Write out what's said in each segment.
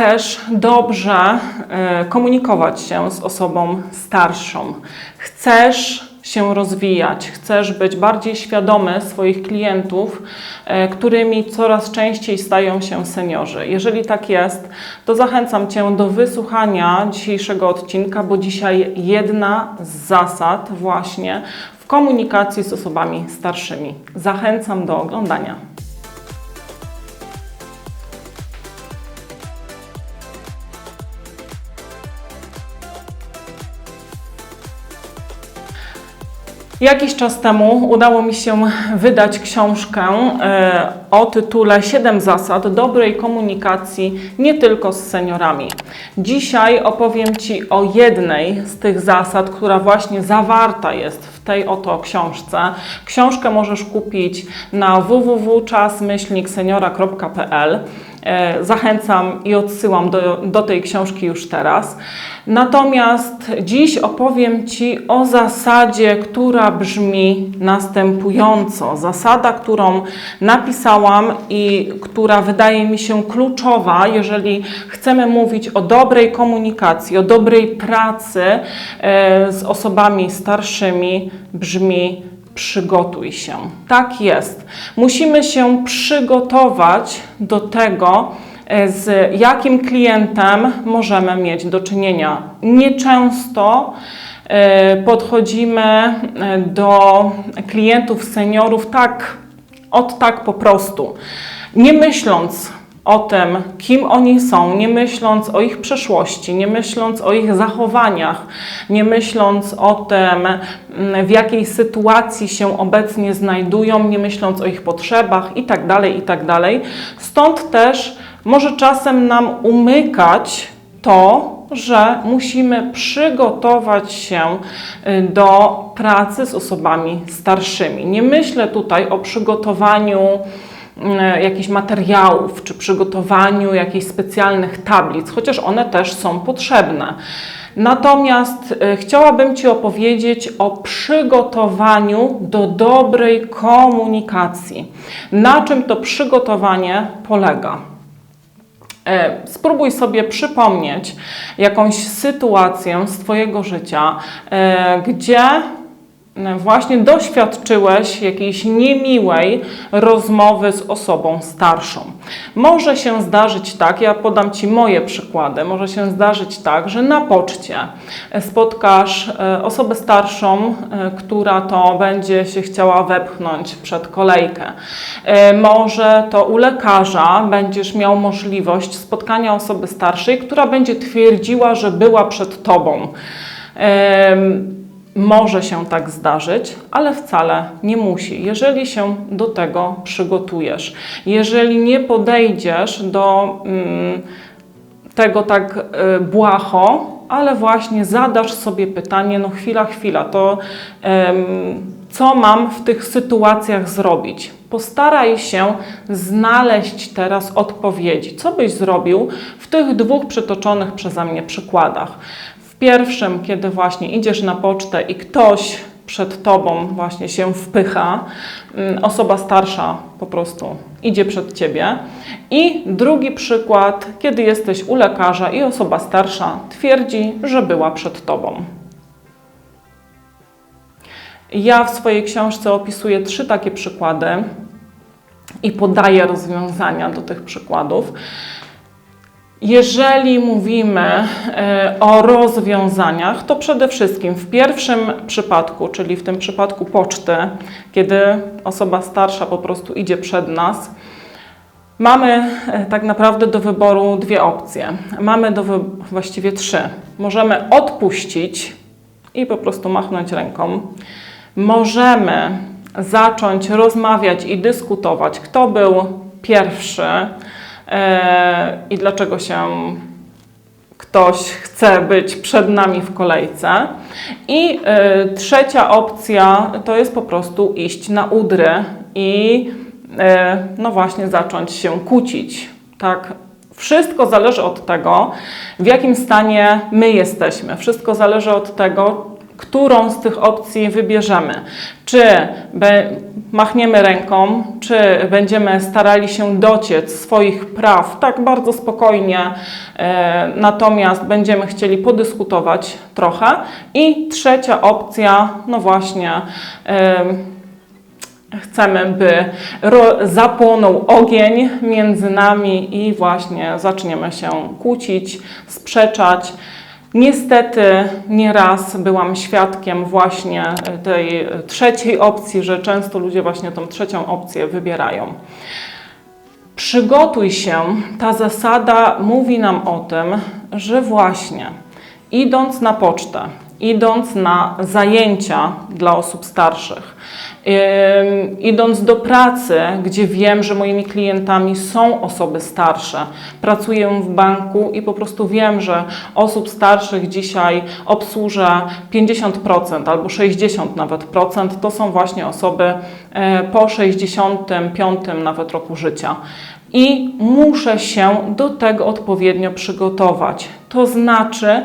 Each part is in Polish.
chcesz dobrze e, komunikować się z osobą starszą, chcesz się rozwijać, chcesz być bardziej świadomy swoich klientów, e, którymi coraz częściej stają się seniorzy. Jeżeli tak jest, to zachęcam Cię do wysłuchania dzisiejszego odcinka, bo dzisiaj jedna z zasad właśnie w komunikacji z osobami starszymi. Zachęcam do oglądania. Jakiś czas temu udało mi się wydać książkę e, o tytule 7 zasad dobrej komunikacji nie tylko z seniorami. Dzisiaj opowiem Ci o jednej z tych zasad, która właśnie zawarta jest w tej oto książce. Książkę możesz kupić na www.czasmyślnikseniora.pl. E, Zachęcam i odsyłam do, do tej książki już teraz. Natomiast dziś opowiem Ci o zasadzie, która brzmi następująco. Zasada, którą napisałam i która wydaje mi się kluczowa, jeżeli chcemy mówić o dobrej komunikacji, o dobrej pracy e, z osobami starszymi, brzmi przygotuj się. Tak jest. Musimy się przygotować do tego, e, z jakim klientem możemy mieć do czynienia. Nieczęsto e, podchodzimy e, do klientów seniorów tak, od tak po prostu, nie myśląc o tym, kim oni są, nie myśląc o ich przeszłości, nie myśląc o ich zachowaniach, nie myśląc o tym, mm, w jakiej sytuacji się obecnie znajdują, nie myśląc o ich potrzebach itd., itd. Stąd też może czasem nam umykać to, że musimy przygotować się y, do pracy z osobami starszymi. Nie myślę tutaj o przygotowaniu jakichś materiałów czy przygotowaniu jakichś specjalnych tablic, chociaż one też są potrzebne. Natomiast e, chciałabym Ci opowiedzieć o przygotowaniu do dobrej komunikacji. Na czym to przygotowanie polega? E, Spróbuj sobie przypomnieć jakąś sytuację z Twojego życia, e, gdzie e, właśnie doświadczyłeś jakiejś niemiłej rozmowy z osobą starszą. Może się zdarzyć tak, ja podam Ci moje przykłady, może się zdarzyć tak, że na poczcie spotkasz e, osobę starszą, e, która to będzie się chciała wepchnąć przed kolejkę. E, Może to u lekarza będziesz miał możliwość spotkania osoby starszej, która będzie twierdziła, że była przed Tobą. Może się tak zdarzyć, ale wcale nie musi. Jeżeli się do tego przygotujesz, jeżeli nie podejdziesz do mm, tego tak y, błaho, ale właśnie zadasz sobie pytanie, no chwila, chwila, to em, co mam w tych sytuacjach zrobić? Postaraj się znaleźć teraz odpowiedzi. Co byś zrobił w tych dwóch przytoczonych przeze mnie przykładach? Pierwszym, kiedy właśnie idziesz na pocztę i ktoś przed tobą właśnie się wpycha, mm, osoba starsza po prostu idzie przed ciebie. I drugi przykład, kiedy jesteś u lekarza i osoba starsza twierdzi, że była przed tobą. Ja w swojej książce opisuję trzy takie przykłady i podaję rozwiązania do tych przykładów. Jeżeli mówimy e, o rozwiązaniach, to przede wszystkim w pierwszym przypadku, czyli w tym przypadku poczty, kiedy osoba starsza po prostu idzie przed nas, mamy e, tak naprawdę do wyboru dwie opcje. Mamy do właściwie trzy. Możemy odpuścić i po prostu machnąć ręką. Możemy zacząć rozmawiać i dyskutować, kto był pierwszy i dlaczego się ktoś chce być przed nami w kolejce. I e, trzecia opcja to jest po prostu iść na udry i e, no właśnie zacząć się kłócić. Tak, wszystko zależy od tego, w jakim stanie my jesteśmy. Wszystko zależy od tego, którą z tych opcji wybierzemy. Czy machniemy ręką, czy będziemy starali się dociec swoich praw tak bardzo spokojnie, e, natomiast będziemy chcieli podyskutować trochę. I trzecia opcja, no właśnie. E, Chcemy, by zapłonął ogień między nami i właśnie zaczniemy się kłócić, sprzeczać. Niestety nieraz byłam świadkiem właśnie tej trzeciej opcji, że często ludzie właśnie tą trzecią opcję wybierają. Przygotuj się, ta zasada mówi nam o tym, że właśnie idąc na pocztę, idąc na zajęcia dla osób starszych, idąc do pracy, gdzie wiem, że moimi klientami są osoby starsze, pracuję w banku i po prostu wiem, że osób starszych dzisiaj obsłużę 50% albo 60% nawet procent, to są właśnie osoby e, po 65 nawet roku życia. I muszę się do tego odpowiednio przygotować. To znaczy,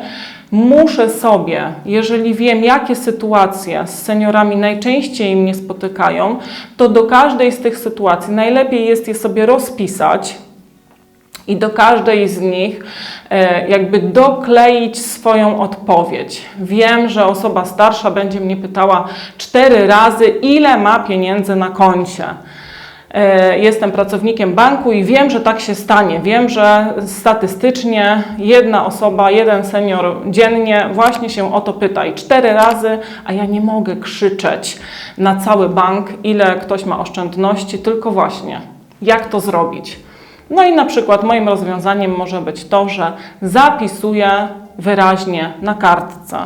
muszę sobie, jeżeli wiem, jakie sytuacje z seniorami najczęściej mnie spotykają, to do każdej z tych sytuacji najlepiej jest je sobie rozpisać i do każdej z nich e, jakby dokleić swoją odpowiedź. Wiem, że osoba starsza będzie mnie pytała cztery razy, ile ma pieniędzy na koncie. E, Jestem pracownikiem banku i wiem, że tak się stanie. Wiem, że statystycznie jedna osoba, jeden senior dziennie właśnie się o to pyta i cztery razy, a ja nie mogę krzyczeć na cały bank, ile ktoś ma oszczędności, tylko właśnie jak to zrobić. No i na przykład moim rozwiązaniem może być to, że zapisuję wyraźnie na kartce.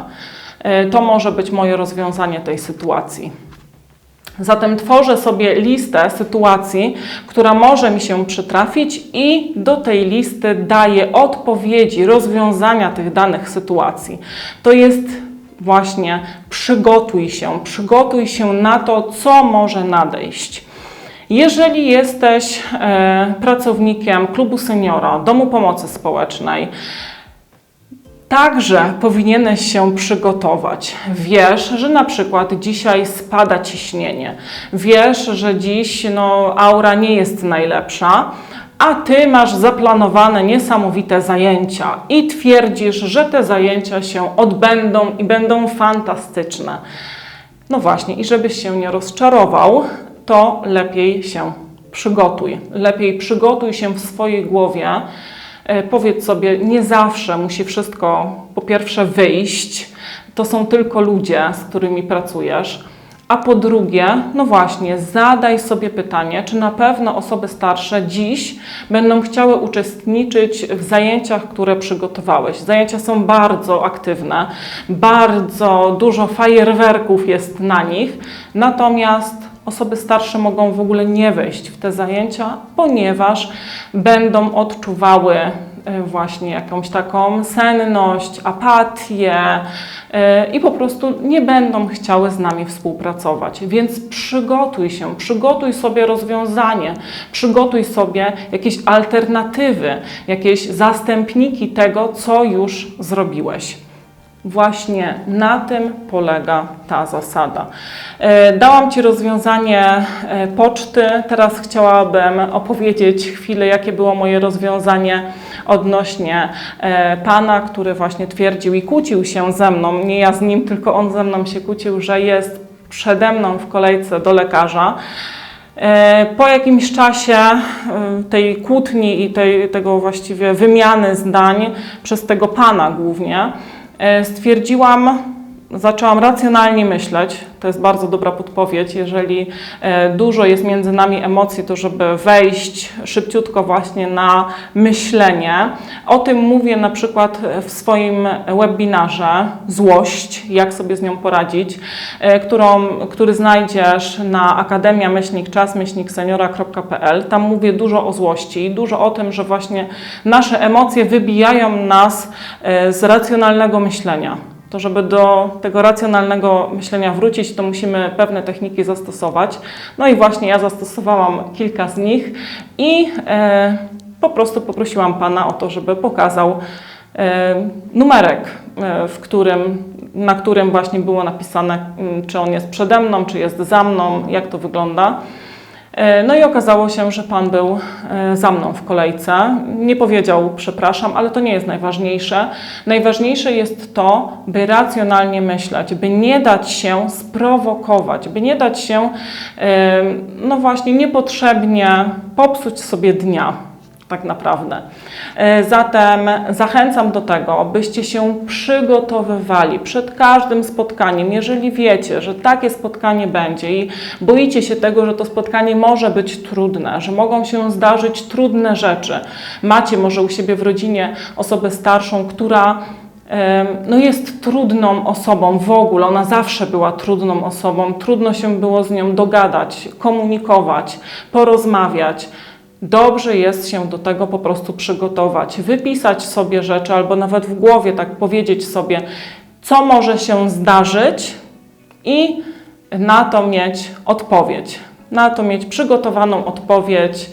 E, To może być moje rozwiązanie tej sytuacji. Zatem tworzę sobie listę sytuacji, która może mi się przytrafić, i do tej listy daję odpowiedzi, rozwiązania tych danych sytuacji. To jest właśnie przygotuj się, przygotuj się na to, co może nadejść. Jeżeli jesteś e, pracownikiem klubu seniora, domu pomocy społecznej, Także powinieneś się przygotować. Wiesz, że na przykład dzisiaj spada ciśnienie. Wiesz, że dziś no, aura nie jest najlepsza, a ty masz zaplanowane niesamowite zajęcia i twierdzisz, że te zajęcia się odbędą i będą fantastyczne. No właśnie, i żebyś się nie rozczarował, to lepiej się przygotuj. Lepiej przygotuj się w swojej głowie. E, Powiedz sobie, nie zawsze musi wszystko po pierwsze wyjść. To są tylko ludzie, z którymi pracujesz. A po drugie, no właśnie, zadaj sobie pytanie, czy na pewno osoby starsze dziś będą chciały uczestniczyć w zajęciach, które przygotowałeś. Zajęcia są bardzo aktywne, bardzo dużo fajerwerków jest na nich, natomiast osoby starsze mogą w ogóle nie wejść w te zajęcia, ponieważ będą odczuwały e, właśnie jakąś taką senność, apatię e, i po prostu nie będą chciały z nami współpracować. Więc przygotuj się, przygotuj sobie rozwiązanie, przygotuj sobie jakieś alternatywy, jakieś zastępniki tego, co już zrobiłeś. Właśnie na tym polega ta zasada. E, Dałam Ci rozwiązanie e, poczty. Teraz chciałabym opowiedzieć chwilę, jakie było moje rozwiązanie odnośnie e, pana, który właśnie twierdził i kłócił się ze mną. Nie ja z nim, tylko on ze mną się kłócił, że jest przede mną w kolejce do lekarza. Po jakimś czasie tej kłótni i tej, tego właściwie wymiany zdań przez tego pana głównie, stwierdziłam, zaczęłam racjonalnie myśleć. To jest bardzo dobra podpowiedź. Jeżeli e, dużo jest między nami emocji, to żeby wejść szybciutko właśnie na myślenie. O tym mówię na przykład w swoim webinarze Złość, jak sobie z nią poradzić, e, którą, który znajdziesz na akademia myślnik czas myślnik seniora.pl. Tam mówię dużo o złości, dużo o tym, że właśnie nasze emocje wybijają nas e, z racjonalnego myślenia to żeby do tego racjonalnego myślenia wrócić, to musimy pewne techniki zastosować. No i właśnie ja zastosowałam kilka z nich i e, po prostu poprosiłam Pana o to, żeby pokazał e, numerek, e, w którym na którym właśnie było napisane, mm, czy on jest przede mną, czy jest za mną, jak to wygląda. E, No i okazało się, że pan był e, za mną w kolejce. Nie powiedział przepraszam, ale to nie jest najważniejsze. Najważniejsze jest to, by racjonalnie myśleć, by nie dać się sprowokować, by nie dać się, e, no właśnie, niepotrzebnie popsuć sobie dnia tak naprawdę. E, Zatem zachęcam do tego, byście się przygotowywali przed każdym spotkaniem. Jeżeli wiecie, że takie spotkanie będzie i boicie się tego, że to spotkanie może być trudne, że mogą się zdarzyć trudne rzeczy, macie może u siebie w rodzinie osobę starszą, która no jest trudną osobą w ogóle, ona zawsze była trudną osobą, trudno się było z nią dogadać, komunikować, porozmawiać. Dobrze jest się do tego po prostu przygotować, wypisać sobie rzeczy albo nawet w głowie tak powiedzieć sobie, co może się zdarzyć i na to mieć odpowiedź, na to mieć przygotowaną odpowiedź.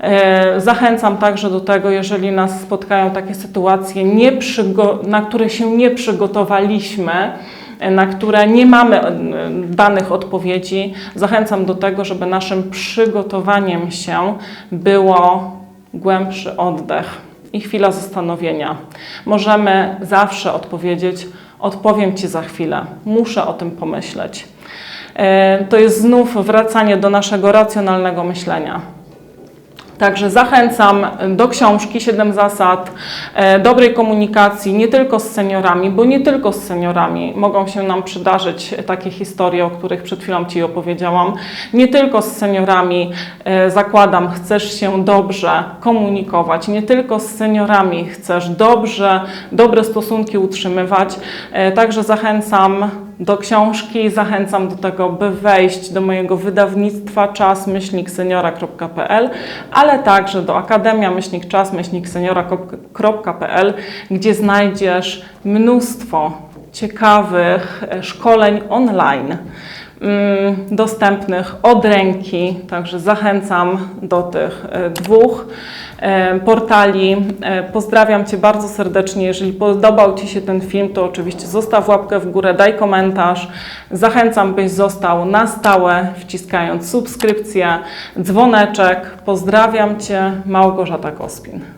E, Zachęcam także do tego, jeżeli nas spotkają takie sytuacje, na które się nie przygotowaliśmy, na które nie mamy e, danych odpowiedzi, zachęcam do tego, żeby naszym przygotowaniem się było głębszy oddech i chwila zastanowienia. Możemy zawsze odpowiedzieć: Odpowiem Ci za chwilę, muszę o tym pomyśleć. E, To jest znów wracanie do naszego racjonalnego myślenia. Także zachęcam do książki 7 zasad e, dobrej komunikacji, nie tylko z seniorami, bo nie tylko z seniorami mogą się nam przydarzyć takie historie, o których przed chwilą Ci opowiedziałam. Nie tylko z seniorami e, zakładam, chcesz się dobrze komunikować, nie tylko z seniorami chcesz dobrze, dobre stosunki utrzymywać. E, Także zachęcam do książki. Zachęcam do tego, by wejść do mojego wydawnictwa czas-seniora.pl, ale także do Akademia myślnik seniora.pl, gdzie znajdziesz mnóstwo ciekawych e, szkoleń online dostępnych od ręki, także zachęcam do tych e, dwóch e, portali. E, Pozdrawiam Cię bardzo serdecznie. Jeżeli podobał Ci się ten film, to oczywiście zostaw łapkę w górę, daj komentarz. Zachęcam, byś został na stałe, wciskając subskrypcję, dzwoneczek. Pozdrawiam Cię, Małgorzata Kospin.